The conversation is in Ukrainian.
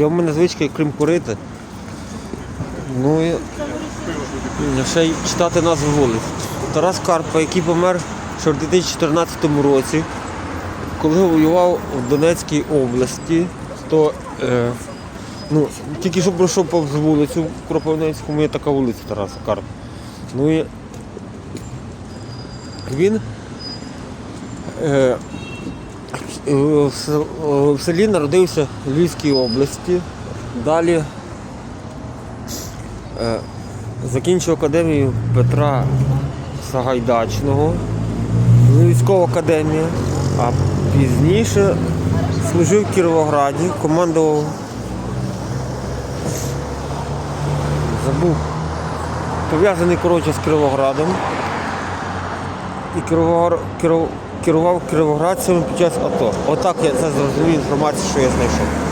Я в мене звичка, крім курити. Ну і ще й читати назви вулиць. Тарас Карпа, який помер ще в 2014 році, коли воював в Донецькій області, то е, ну, тільки що пройшов повз вулицю в Кропивницькому, є така вулиця Тараса Карпа. Ну і він е, в сел- е, в селі народився в Львівській області. Далі е, закінчив академію Петра Сагайдачного, військова академія, а пізніше служив в Кіровограді, командував. Забув. Пов'язаний коротше з Кіровоградом і керував, керував кіровоградцями під час АТО. Отак я це зрозумів інформацію, що я знайшов.